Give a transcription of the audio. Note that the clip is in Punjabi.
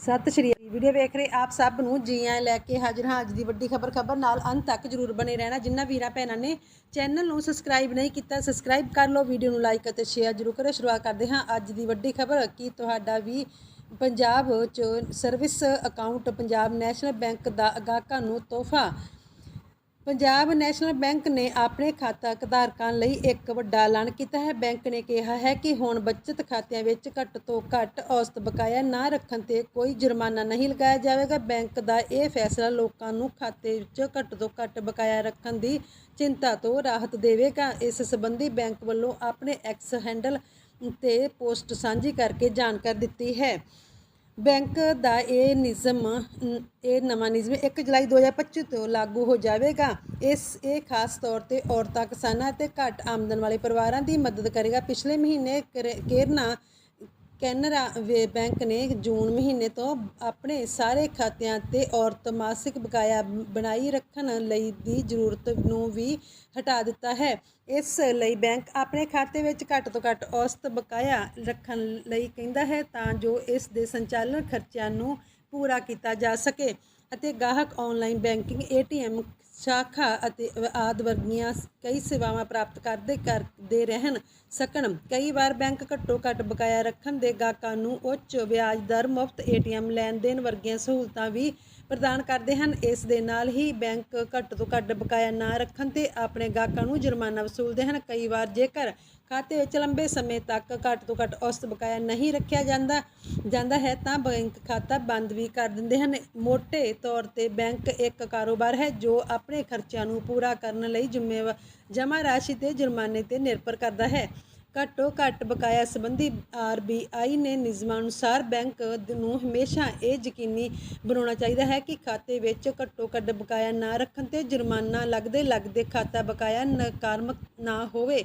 ਸਤਿ ਸ਼੍ਰੀ ਅਕਾਲ। ਵੀਡੀਓ ਵੇਖ ਰਹੇ ਆਪ ਸਭ ਨੂੰ ਜੀ ਆਇਆਂ ਲੈ ਕੇ ਹਾਜ਼ਰ ਹਾਂ। ਅੱਜ ਦੀ ਵੱਡੀ ਖਬਰ ਖਬਰ ਨਾਲ ਅੰਤ ਤੱਕ ਜਰੂਰ ਬਣੇ ਰਹਿਣਾ। ਜਿੰਨਾ ਵੀਰਾਂ ਭੈਣਾਂ ਨੇ ਚੈਨਲ ਨੂੰ ਸਬਸਕ੍ਰਾਈਬ ਨਹੀਂ ਕੀਤਾ ਸਬਸਕ੍ਰਾਈਬ ਕਰ ਲਓ, ਵੀਡੀਓ ਨੂੰ ਲਾਈਕ ਅਤੇ ਸ਼ੇਅਰ ਜਰੂਰ ਕਰੋ। ਸ਼ੁਰੂਆਤ ਕਰਦੇ ਹਾਂ ਅੱਜ ਦੀ ਵੱਡੀ ਖਬਰ। ਕੀ ਤੁਹਾਡਾ ਵੀ ਪੰਜਾਬ ਚ service account Punjab National Bank ਦਾ ਗਾਹਕਾਂ ਨੂੰ ਤੋਹਫਾ ਪੰਜਾਬ ਨੈਸ਼ਨਲ ਬੈਂਕ ਨੇ ਆਪਣੇ ਖਾਤਾ ਧਾਰਕਾਂ ਲਈ ਇੱਕ ਵੱਡਾ ਐਲਾਨ ਕੀਤਾ ਹੈ। ਬੈਂਕ ਨੇ ਕਿਹਾ ਹੈ ਕਿ ਹੁਣ ਬਚਤ ਖਾਤਿਆਂ ਵਿੱਚ ਘੱਟ ਤੋਂ ਘੱਟ ਔਸਤ ਬਕਾਇਆ ਨਾ ਰੱਖਣ ਤੇ ਕੋਈ ਜੁਰਮਾਨਾ ਨਹੀਂ ਲਗਾਇਆ ਜਾਵੇਗਾ। ਬੈਂਕ ਦਾ ਇਹ ਫੈਸਲਾ ਲੋਕਾਂ ਨੂੰ ਖਾਤੇ ਵਿੱਚ ਘੱਟ ਤੋਂ ਘੱਟ ਬਕਾਇਆ ਰੱਖਣ ਦੀ ਚਿੰਤਾ ਤੋਂ ਰਾਹਤ ਦੇਵੇਗਾ। ਇਸ ਸੰਬੰਧੀ ਬੈਂਕ ਵੱਲੋਂ ਆਪਣੇ ਐਕਸ ਹੈਂਡਲ ਤੇ ਪੋਸਟ ਸਾਂਝੀ ਕਰਕੇ ਜਾਣਕਾਰੀ ਦਿੱਤੀ ਹੈ। ਬੈਂਕ ਦਾ ਇਹ ਨਿਯਮ, ਇਹ ਨਵਾਂ ਨਿਯਮ 1 ਜੁਲਾਈ 2025 ਤੋਂ ਲਾਗੂ ਹੋ ਜਾਵੇਗਾ। ਇਸ, ਇਹ ਖਾਸ ਤੌਰ ਤੇ ਔਰਤਾਂ, ਕਿਸਾਨਾਂ ਅਤੇ ਘੱਟ ਆਮਦਨ ਵਾਲੇ ਪਰਿਵਾਰਾਂ ਦੀ ਮਦਦ ਕਰੇਗਾ। ਪਿਛਲੇ ਮਹੀਨੇ ਕਰ- ਕੇਰਨਾ ਕੈਨਰਾ ਵੇ ਬੈਂਕ ਨੇ ਜੂਨ ਮਹੀਨੇ ਤੋਂ ਆਪਣੇ ਸਾਰੇ ਖਾਤਿਆਂ ਤੇ ਔਰਤ ਮਾਸਿਕ ਬਕਾਇਆ ਬਣਾਈ ਰੱਖਣ ਲਈ ਦੀ ਜ਼ਰੂਰਤ ਨੂੰ ਵੀ ਹਟਾ ਦਿੱਤਾ ਹੈ। ਇਸ ਲਈ ਬੈਂਕ ਆਪਣੇ ਖਾਤੇ ਵਿੱਚ ਘੱਟ ਤੋਂ ਘੱਟ ਔਸਤ ਬਕਾਇਆ ਰੱਖਣ ਲਈ ਕਹਿੰਦਾ ਹੈ ਤਾਂ ਜੋ ਇਸ ਦੇ ਸੰਚਾਲਨ ਖਰਚਿਆਂ ਨੂੰ ਪੂਰਾ ਕੀਤਾ ਜਾ ਸਕੇ। ਅਤੇ ਗਾਹਕ ਆਨਲਾਈਨ ਬੈਂਕਿੰਗ, ਏਟੀਐਮ, ਸ਼ਾਖਾ ਅਤੇ ਆਦ ਵਰਗੀਆਂ ਕਈ ਸੇਵਾਵਾਂ ਪ੍ਰਾਪਤ ਕਰਦੇ ਕਰਦੇ ਰਹਿਣ ਸਕਣ। ਕਈ ਵਾਰ ਬੈਂਕ ਘੱਟੋ ਘੱਟ ਬਕਾਇਆ ਰੱਖਣ ਦੇ ਗਾਹਕਾਂ ਨੂੰ ਉੱਚ ਵਿਆਜ ਦਰ, ਮੁਫਤ ਏਟੀਐਮ ਲੈਣ ਦੇਣ ਵਰਗੀਆਂ ਸਹੂਲਤਾਂ ਵੀ ਪ੍ਰਦਾਨ ਕਰਦੇ ਹਨ। ਇਸ ਦੇ ਨਾਲ ਹੀ ਬੈਂਕ ਘੱਟ ਤੋਂ ਘੱਟ ਬਕਾਇਆ ਨਾ ਰੱਖਣ ਤੇ ਆਪਣੇ ਗਾਹਕਾਂ ਨੂੰ ਜੁਰਮਾਨਾ ਵਸੂਲਦੇ ਹਨ। ਕਈ ਵਾਰ ਜੇਕਰ ਖਾਤੇ ਵਿੱਚ ਲੰਬੇ ਸਮੇਂ ਤੱਕ ਘੱਟ ਤੋਂ ਘੱਟ ਔਸਤ ਬਕਾਇਆ ਨਹੀਂ ਰੱਖਿਆ ਜਾਂਦਾ ਜਾਂਦਾ ਹੈ ਤਾਂ ਬੈਂਕ ਖਾਤਾ ਬੰਦ ਵੀ ਕਰ ਦਿੰਦੇ ਹਨ। ਮੋٹے ਤੌਰ ਤੇ ਬੈਂਕ ਇੱਕ ਕਾਰੋਬਾਰ ਹੈ ਜੋ ਆਪਣੇ ਖਰਚਿਆਂ ਨੂੰ ਪੂਰਾ ਕਰਨ ਲਈ ਜ਼ਿੰਮੇਵਾਰ ਜਮ੍ਹਾਂ ਰਾਸ਼ੀ ਤੇ ਜੁਰਮਾਨੇ ਤੇ ਨਿਰਭਰ ਕਰਦਾ ਹੈ। ਘੱਟੋ ਘੱਟ ਬਕਾਇਆ ਸੰਬੰਧੀ ਆਰਬੀਆਈ ਨੇ ਨਿਯਮਾਂ ਅਨੁਸਾਰ ਬੈਂਕ ਨੂੰ ਹਮੇਸ਼ਾ ਇਹ ਯਕੀਨੀ ਬਣਾਉਣਾ ਚਾਹੀਦਾ ਹੈ ਕਿ ਖਾਤੇ ਵਿੱਚ ਘੱਟੋ ਘੱਟ ਬਕਾਇਆ ਨਾ ਰੱਖਣ ਤੇ ਜੁਰਮਾਨਾ ਲੱਗਦੇ ਲੱਗਦੇ ਖਾਤਾ ਬਕਾਇਆ ਨਕਾਰਮਕ ਨਾ ਹੋਵੇ।